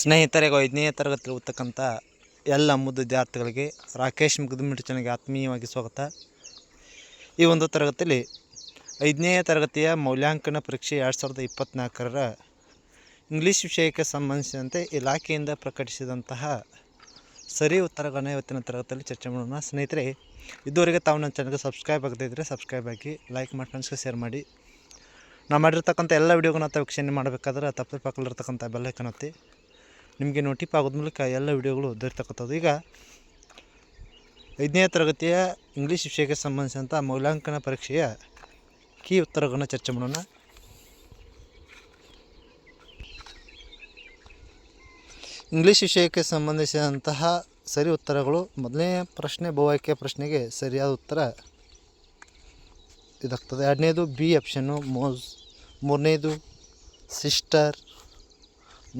ಸ್ನೇಹಿತರೆ ಐದನೇ ತರಗತಿಯಲ್ಲಿ ಓದ್ತಕ್ಕಂಥ ಎಲ್ಲ ಮುದ್ದು ವಿದ್ಯಾರ್ಥಿಗಳಿಗೆ ರಾಕೇಶ್ ಮುಗ್ದಮಿಟ್ಟು ಚೆನ್ನಾಗಿ ಆತ್ಮೀಯವಾಗಿ ಸ್ವಾಗತ. ಈ ಒಂದು ತರಗತಿಯಲ್ಲಿ ಐದನೇ ತರಗತಿಯ ಮೌಲ್ಯಾಂಕನ ಪರೀಕ್ಷೆ ಎರಡು ಸಾವಿರದ ಇಪ್ಪತ್ತ್ನಾಲ್ಕರ ಇಂಗ್ಲೀಷ್ ವಿಷಯಕ್ಕೆ ಸಂಬಂಧಿಸಿದಂತೆ ಇಲಾಖೆಯಿಂದ ಪ್ರಕಟಿಸಿದಂತಹ ಸರಿ ಉತ್ತರಗಳನ್ನ ಇವತ್ತಿನ ತರಗತಿಯಲ್ಲಿ ಚರ್ಚೆ ಮಾಡೋಣ. ಸ್ನೇಹಿತರೆ, ಇದುವರೆಗೆ ತಾವು ನನ್ನ ಚಾನಲ್ಗೆ ಸಬ್ಸ್ಕ್ರೈಬ್ ಆಗದೇ ಇದ್ದರೆ ಸಬ್ಸ್ಕ್ರೈಬ್ ಆಗಿ, ಲೈಕ್ ಮಾಡಿ ಫ್ರೆಂಡ್ಸ್ಗೆ ಶೇರ್ ಮಾಡಿ. ನಾವು ಮಾಡಿರ್ತಕ್ಕಂಥ ಎಲ್ಲ ವೀಡಿಯೋಗಳನ್ನ ತಾವು ವೀಕ್ಷಣೆ ಮಾಡಬೇಕಾದ್ರೆ ತಪ್ಪದೆ ಪಕ್ಕದಲ್ಲಿರ್ತಕ್ಕಂಥ ಬೆಲ್ಲೈಕನ್ ಒತ್ತಿ. ನಿಮಗೆ ನೋಟಿಪ್ ಆಗೋದ ಮೂಲಕ ಎಲ್ಲ ವಿಡಿಯೋಗಳು ದೊರೆತಕ್ಕಂಥದ್ದು. ಈಗ ಐದನೇ ತರಗತಿಯ ಇಂಗ್ಲೀಷ್ ವಿಷಯಕ್ಕೆ ಸಂಬಂಧಿಸಿದಂಥ ಮೌಲ್ಯಾಂಕನ ಪರೀಕ್ಷೆಯ ಕೀ ಉತ್ತರಗಳನ್ನು ಚರ್ಚೆ ಮಾಡೋಣ. ಇಂಗ್ಲೀಷ್ ವಿಷಯಕ್ಕೆ ಸಂಬಂಧಿಸಿದಂತಹ ಸರಿ ಉತ್ತರಗಳು. ಮೊದಲನೇ ಪ್ರಶ್ನೆ, ಬಹು ಆಯ್ಕೆ ಪ್ರಶ್ನೆಗೆ ಸರಿಯಾದ ಉತ್ತರ ಇದಾಗ್ತದೆ. ಎರಡನೇದು ಬಿ ಆಪ್ಷನ್ನು ಮೋಸ್, ಮೂರನೇದು ಸಿಸ್ಟರ್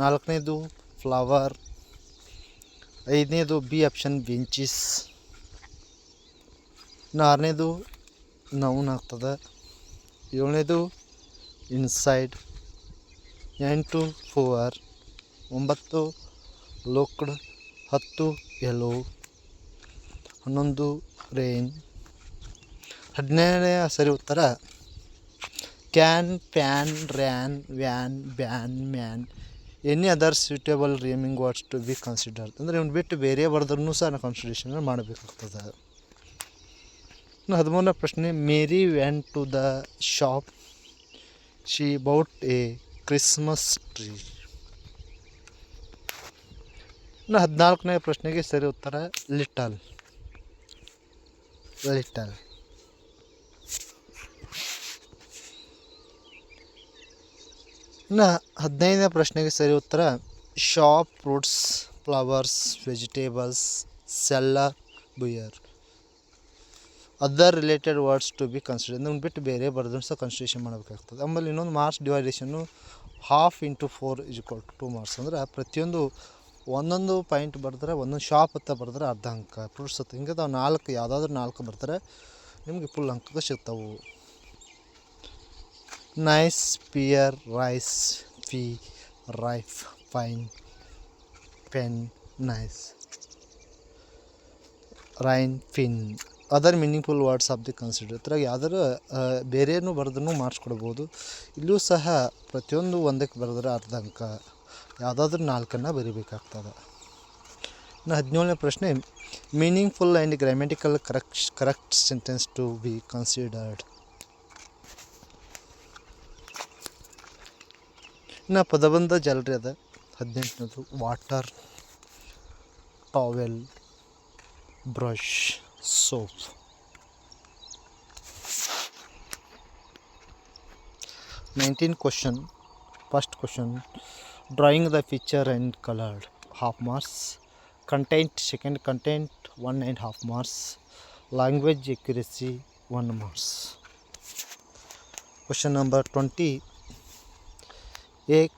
ನಾಲ್ಕನೇದು ಫ್ಲವರ್. ಐದನೇದು ಬಿ ಆಪ್ಷನ್ ಬೆಂಚಿಸ್. ಇನ್ನು ಆರನೇದು ನೌನ್ ಆಗ್ತದೆ. ಏಳನೇದು ಇನ್ಸೈಡ್. ಎಂಟು ಫೋವರ್ ಒಂಬತ್ತು ಲೋಕ್ಡ್. ಹತ್ತು ಎಲೋ ಹನ್ನೊಂದು ರೇನ್. ಹದಿನೇಳನೇ ಸರಿ ಉತ್ತರ. Can, pan, ran, van, ban, man. Any other suitable rhyming words to be considered ಅಂದರೆ ಇವ್ನು ಬಿಟ್ಟು ಬೇರೆ ಬರ್ದ್ರೂ ಸಹ ನಾವು ಕನ್ಸಿಡರೇಷನ್ ಮಾಡಬೇಕಾಗ್ತದೆ. ಇನ್ನು ಹದಿಮೂರನೇ ಪ್ರಶ್ನೆ Mary went to the shop she bought a Christmas tree ಇನ್ನು ಹದಿನಾಲ್ಕನೇ ಪ್ರಶ್ನೆಗೆ ಸರಿ ಉತ್ತರ ಲಿಟಲ್ ಲಿಟಲ್ ಇನ್ನು ಹದಿನೈದನೇ ಪ್ರಶ್ನೆಗೆ ಸರಿ ಉತ್ತರ. Shop, fruits, flowers, vegetables, sell, buyer. Other related words to be consider ಅದನ್ನು ಬಿಟ್ಟು ಬೇರೆ ಬರೆದ್ರು ಸಹ ಕನ್ಸಿಡರೇಷನ್ ಮಾಡಬೇಕಾಗ್ತದೆ. ಆಮೇಲೆ ಇನ್ನೊಂದು marks ಡಿವೈಡೇಷನ್ನು half into four is equal to two marks ಅಂದ್ರೆ ಪ್ರತಿಯೊಂದು ಒಂದೊಂದು ಪಾಯಿಂಟ್ ಬರೆದ್ರೆ, ಒಂದೊಂದು ಶಾಪ್ ಅಂತ ಬರೆದ್ರೆ ಅರ್ಧ ಅಂಕ ಫ್ರೂಟ್ಸ್ ಅಂತ ಹಿಂಗೆ ನಾವು ನಾಲ್ಕು, ಯಾವುದಾದ್ರೂ ನಾಲ್ಕು ಬರ್ತಾರೆ ನಿಮಗೆ ಫುಲ್ ಅಂಕ ಸಿಗ್ತಾವೆ. Nice pier rise P rife fine pen nice rain fin other meaningful words of the consider ಇದ್ರಾಗ ಯಾವ್ದಾರು ಬೇರೆನೂ ಬರೆದ್ರೂ ಮಾಡಿಸ್ಕೊಡ್ಬೋದು ಇಲ್ಲೂ ಸಹ ಪ್ರತಿಯೊಂದು ಒಂದಕ್ಕೆ ಬರೆದ್ರೆ ಅರ್ಧ ಅಂಕ ಯಾವುದಾದ್ರೂ ನಾಲ್ಕನ್ನು ಬರಿಬೇಕಾಗ್ತದೆ ಇನ್ನು ಹದಿನೇಳನೇ ಪ್ರಶ್ನೆ meaningful and grammatical correct correct sentence to be considered ना पदबंध जल अद हद्न water towel brush soap nineteen question first question drawing the picture and coloured half marks content second content one and half marks language accuracy one marks question number twenty a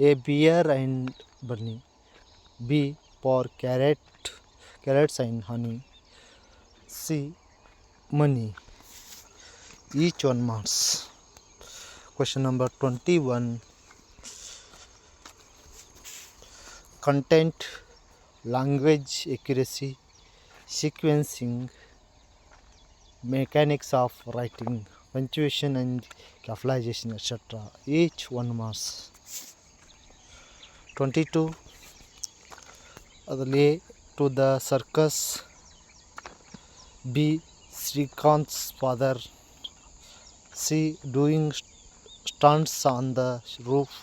a bear and bunny. B pour carrot carrot sign honey. C money. E on marks question number twenty one. Content, language accuracy, sequencing, mechanics of writing. punctuation and capitalization, etc. Each one marks. 22. ಅದರಲ್ಲಿ to the circus B Srikanth's father C doing stunts on the roof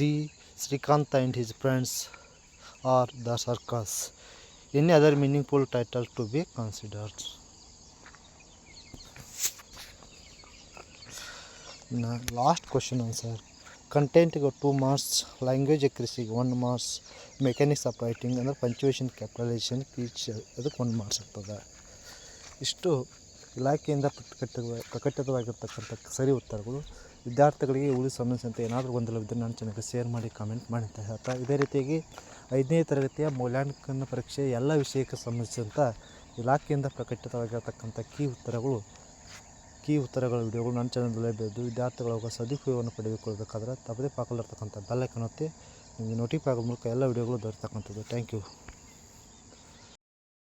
D Srikanth and his friends are the circus any other meaningful title to be considered ಇನ್ನು last question answer ಕಂಟೆಂಟ್ಗೆ two marks language ಎಕ್ರಿಸಿಗೆ one marks mechanics of writing ಅಂದರೆ punctuation capitalisation peach ಅದಕ್ಕೆ ಒಂದು marks ಆಗ್ತದೆ. ಇಷ್ಟು ಇಲಾಖೆಯಿಂದ ಪ್ರಕಟ ಪ್ರಕಟಿತವಾಗಿರ್ತಕ್ಕಂಥ ಸರಿ ಉತ್ತರಗಳು. ವಿದ್ಯಾರ್ಥಿಗಳಿಗೆ ಉಳಿ ಸಂಬಂಧಿಸಿದಂತೆ ಏನಾದರೂ ಗೊಂದಲವಿದ್ದರೆ ನಾನು ಚೆನ್ನಾಗಿ ಶೇರ್ ಮಾಡಿ ಕಾಮೆಂಟ್ ಮಾಡಿ ಅಂತ ಹೇಳ್ತಾ. ಇದೇ ರೀತಿಯಾಗಿ ಐದನೇ ತರಗತಿಯ ಮೌಲ್ಯಾಂಕನ ಪರೀಕ್ಷೆ ಎಲ್ಲ ವಿಷಯಕ್ಕೆ ಸಂಬಂಧಿಸಿದಂಥ ಇಲಾಖೆಯಿಂದ ಪ್ರಕಟಿತವಾಗಿರ್ತಕ್ಕಂಥ ಕೀ ಉತ್ತರಗಳು ಕೀ ಉತ್ತರಗಳ ವಿಡಿಯೋಗಳು ನನ್ನ ಚಾನಲ್ ಲಭ್ಯವಿದ್ದು, ವಿದ್ಯಾರ್ಥಿಗಳ ಸದುಪಯೋಗವನ್ನು ಪಡೆದುಕೊಳ್ಳಬೇಕಾದ್ರೆ ತಪ್ಪದೇ ಪಾಕಲಿರ್ತಕ್ಕಂಥ ಬೆಲ್ಲೈಕನ್ ಒತ್ತಿ, ನಿಮಗೆ ನೋಟಿಫೈ ಆಗೋ ಮೂಲಕ ಎಲ್ಲ ವಿಡಿಯೋಗಳು ದೊರೆತಕ್ಕಂಥದ್ದು. Thank you